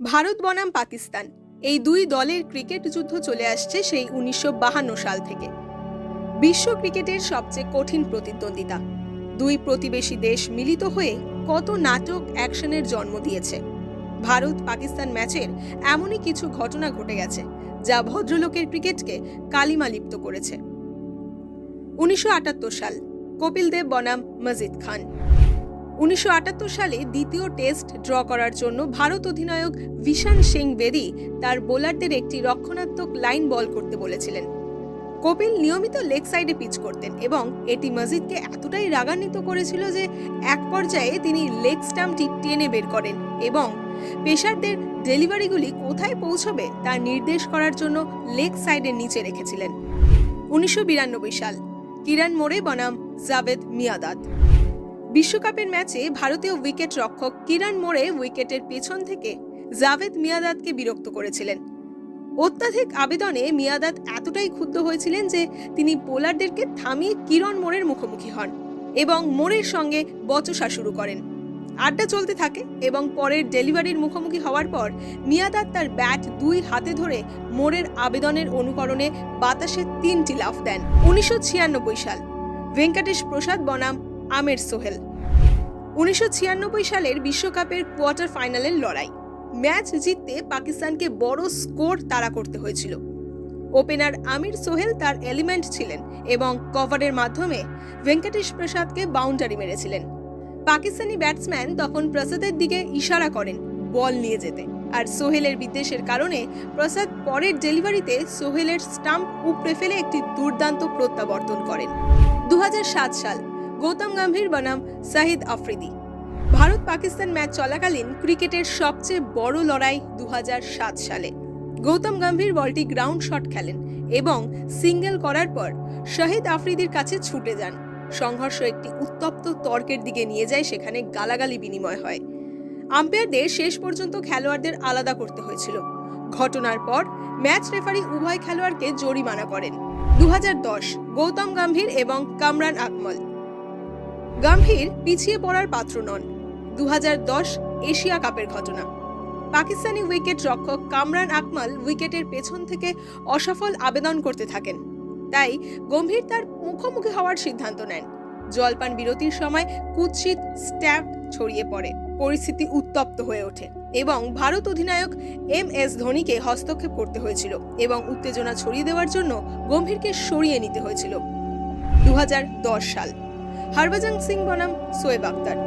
ভারত বনাম পাকিস্তান। এই দুই দলের ক্রিকেট যুদ্ধ চলে আসছে সেই উনিশশো সাল থেকে। বিশ্ব ক্রিকেটের সবচেয়ে কঠিন প্রতিদ্বন্দ্বিতা। দুই প্রতিবেশী দেশ মিলিত হয়ে কত নাটক অ্যাকশনের জন্ম দিয়েছে। ভারত পাকিস্তান ম্যাচের এমনই কিছু ঘটনা ঘটে গেছে, যা ভদ্রলোকের ক্রিকেটকে কালিমালিপ্ত করেছে। উনিশশো আটাত্তর সাল, কপিল দেব বনাম মজিদ খান। উনিশশো আটাত্তর সালে দ্বিতীয় টেস্ট ড্র করার জন্য ভারত অধিনায়ক ভিশান সিং বেদি তার বোলারদের একটি রক্ষণাত্মক লাইন বল করতে বলেছিলেন। কপিল নিয়মিত লেগ সাইডে পিচ করতেন এবং এটি মজিদকে এতটাই রাগান্বিত করেছিল যে এক পর্যায়ে তিনি লেগ স্টাম্পটি টেনে বের করেন এবং পেশারদের ডেলিভারিগুলি কোথায় পৌঁছবে তা নির্দেশ করার জন্য লেগ সাইডের নিচে রেখেছিলেন। উনিশশো বিরানব্বই সাল কিরান মোড়ে বনাম জাভেদ মিয়াদাদ বিশ্বকাপের ম্যাচে ভারতীয় উইকেট রক্ষক কিরান মোড়ে উইকেটের পেছন থেকে জাভেদ মিয়াদাদকে বিরক্ত করেছিলেন। অত্যাধিক আবেদনে মিয়াদাদ এতটাই ক্ষুব্ধ হয়েছিলেন যে তিনি বোলারদেরকে থামিয়ে কিরণ মোড়ের মুখোমুখি হন এবং মোড়ের সঙ্গে বচসা শুরু করেন। আড্ডা চলতে থাকে এবং পরের ডেলিভারির মুখোমুখি হওয়ার পর মিয়াদাদ তার ব্যাট দুই হাতে ধরে মোড়ের আবেদনের অনুকরণে বাতাসে তিনটি লাফ দেন। উনিশশো ছিয়ানব্বই সাল। ভেঙ্কটেশ প্রসাদ বনাম আমের সোহেল। উনিশশো ছিয়ানব্বই সালের বিশ্বকাপের কোয়ার্টার ফাইনালের লড়াই। ম্যাচ জিততে পাকিস্তানকে বড় স্কোর তাড়া করতে হয়েছিল। ওপেনার আমির সোহেল তার এলিমেন্ট ছিলেন এবং কভারের মাধ্যমে ভেঙ্কটেশ প্রসাদকে বাউন্ডারি মেরেছিলেন। পাকিস্তানি ব্যাটসম্যান তখন প্রসাদের দিকে ইশারা করেন বল নিয়ে যেতে। আর সোহেলের বিদ্বেষের কারণে প্রসাদ পরের ডেলিভারিতে সোহেলের স্টাম্প উপড়ে ফেলে একটি দুর্দান্ত প্রত্যাবর্তন করেন। দু হাজার সাত সাল গৌতম গম্ভীর বনাম সাহিদ আফ্রিদি। ভারত পাকিস্তান ম্যাচ চলাকালীন ক্রিকেটের সবচেয়ে বড় লড়াই দু হাজার সাত সালে। গৌতম গম্ভীর বলটি গ্রাউন্ড শট খেলেন এবং সিঙ্গেল করার পর শাহিদ আফ্রিদির কাছে ছুটে যান। সংঘর্ষ একটি উত্তপ্ত তর্কের দিকে নিয়ে যায়, সেখানে গালাগালি বিনিময় হয়। আম্পায়ারদের শেষ পর্যন্ত খেলোয়াড়দের আলাদা করতে হয়েছিল। ঘটনার পর ম্যাচ রেফারি উভয় খেলোয়াড়কে জরিমানা করেন। দু হাজার দশ, গৌতম গম্ভীর এবং কামরান আকমল। গম্ভীর পিছিয়ে পড়ার পাত্র নন। দু হাজার দশ এশিয়া কাপের ঘটনা। পাকিস্তানি উইকেট রক্ষক কামরান আকমাল উইকেটের পেছন থেকে অসফল আবেদন করতে থাকেন। তাই গম্ভীর তার মুখোমুখি হওয়ার সিদ্ধান্ত নেন। জলপান বিরতির সময় কুৎসিত স্ট্যাপ ছড়িয়ে পড়ে। পরিস্থিতি উত্তপ্ত হয়ে ওঠে এবং ভারত অধিনায়ক এম এস ধোনিকে হস্তক্ষেপ করতে হয়েছিল এবং উত্তেজনা ছড়িয়ে দেওয়ার জন্য গম্ভীরকে সরিয়ে নিতে হয়েছিল। দু হাজার দশ সাল। হরভজন সিং বনাম সোয়েব আক্তার।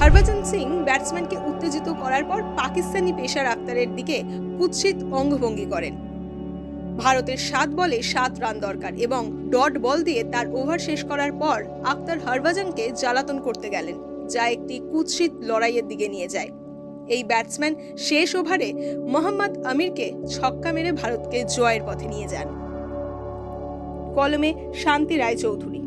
হরভজন সিং ব্যাটসম্যানকে উত্তেজিত করার পর পাকিস্তানি পেশার আক্তারের দিকে কুৎসিত অঙ্গভঙ্গি করেন। ভারতের সাত বলে সাত রান দরকার এবং ডট বল দিয়ে তার ওভার শেষ করার পর আক্তার হরভজনকে জ্বালাতন করতে গেলেন, যা একটি কুৎসিত লড়াইয়ের দিকে নিয়ে যায়। এই ব্যাটসম্যান শেষ ওভারে মোহাম্মদ আমিরকে ছক্কা মেরে ভারতকে জয়ের পথে নিয়ে যান। কলমে শান্তি রায়চৌধুরী।